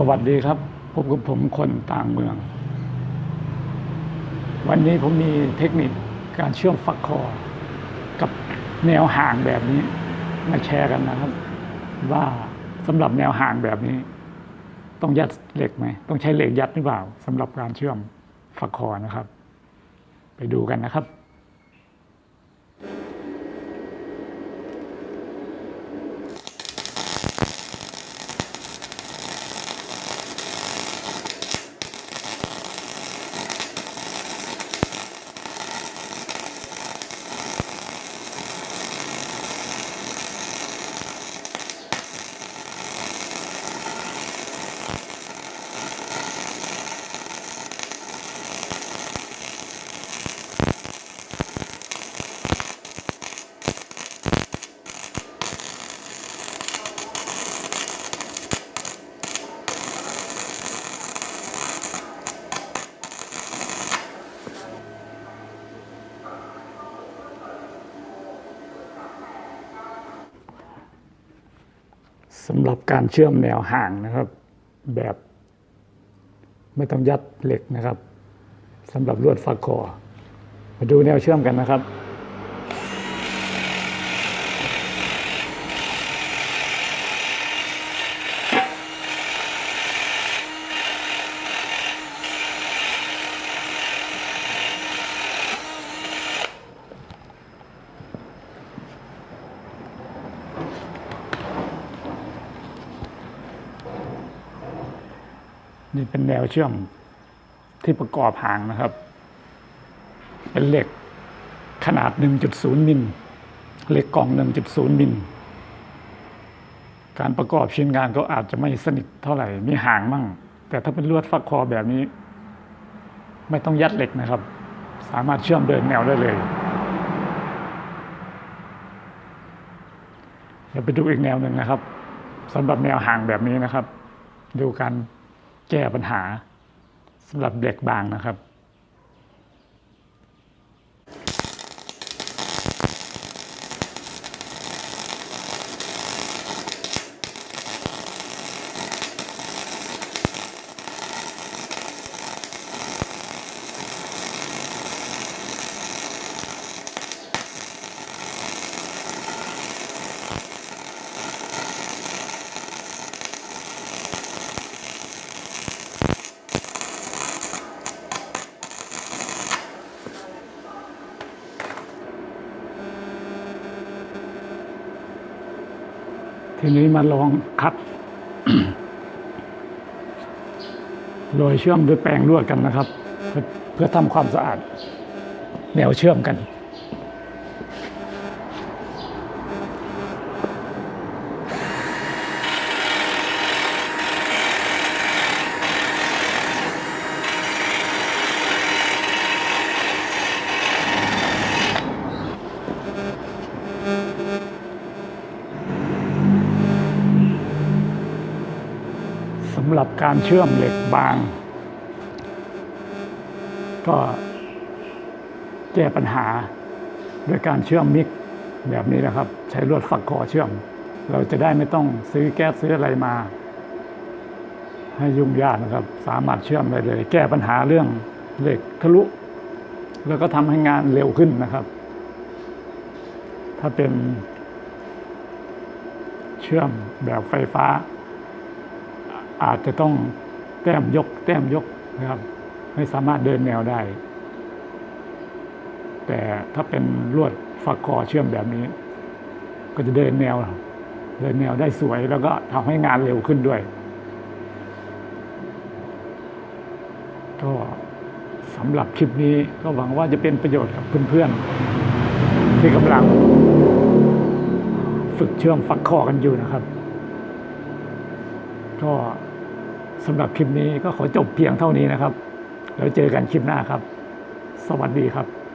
สวัสดีครับพบกับผมคนต่างเมือง วันนี้ผมมีเทคนิคการเชื่อมฝักคอ กับแนวห่างแบบนี้ มาแชร์กันนะครับ ว่าสำหรับแนวห่างแบบนี้ ต้องยัดเหล็กไหมต้องใช้เหล็กยัดหรือเปล่าสำหรับการเชื่อมฝักคอนะครับ ไปดูกันนะครับ สำหรับการเชื่อมแนวห่างนะครับ แบบไม่ต้องยัดเหล็กนะครับสำหรับลวดฟักคอมาดูแนวเชื่อมกันนะครับ นี่เป็นแนวเชื่อมที่ประกอบหางนะครับ เป็นเหล็กขนาด 1.0 มิลเหล็กกล่อง 1.0 มิลการประกอบชิ้นงานก็อาจจะไม่สนิทเท่าไหร่ มีหางมั่ง แต่ถ้าเป็นลวดฟักคอแบบนี้ ไม่ต้องยัดเหล็กนะครับ สามารถเชื่อมเดินแนวได้เลย เดี๋ยวไปดูอีกแนวหนึ่งนะครับสำหรับแนวห่างแบบนี้นะครับ ดูการ แก้ปัญหาสำหรับเหล็กบางนะครับ ทีนี้มาลองคัด โดยเชื่อมด้วยแปรงลวดกันนะครับ เพื่อเพื่อทำความสะอาดแนวเชื่อมกันำหรับการเชื่อมเหล็กบาง ก็แก้ปัญหาด้วยการเชื่อมมิกแบบนี้นะครับ ใช้ลวดฝักคอเชื่อม เราจะได้ไม่ต้องซื้อแก๊สซื้ออะไรมา ให้ยุ่งยากนะครับ สามารถเชื่อมได้เลย แก้ปัญหาเรื่องเหล็กทะลุ แล้วก็ทำให้งานเร็วขึ้นนะครับ ถ้าเป็นเชื่อมแบบไฟฟ้า อาจจะต้องแต้มยก แต้มยกนะครับ ไม่สามารถเดินแนวได้ แต่ถ้าเป็นลวดฝักคอเชื่อมแบบนี้ ก็จะเดินแนว เดินแนวได้สวยแล้วก็ทำให้งานเร็วขึ้นด้วย ก็สำหรับคลิปนี้ก็หวังว่าจะเป็นประโยชน์กับเพื่อนๆ ที่กำลัง ฝึกเชื่อมฝักคอกันอยู่นะครับ ก็ สำหรับคลิปนี้ก็ขอจบเพียงเท่านี้นะครับ แล้วเจอกันคลิปหน้าครับ สวัสดีครับ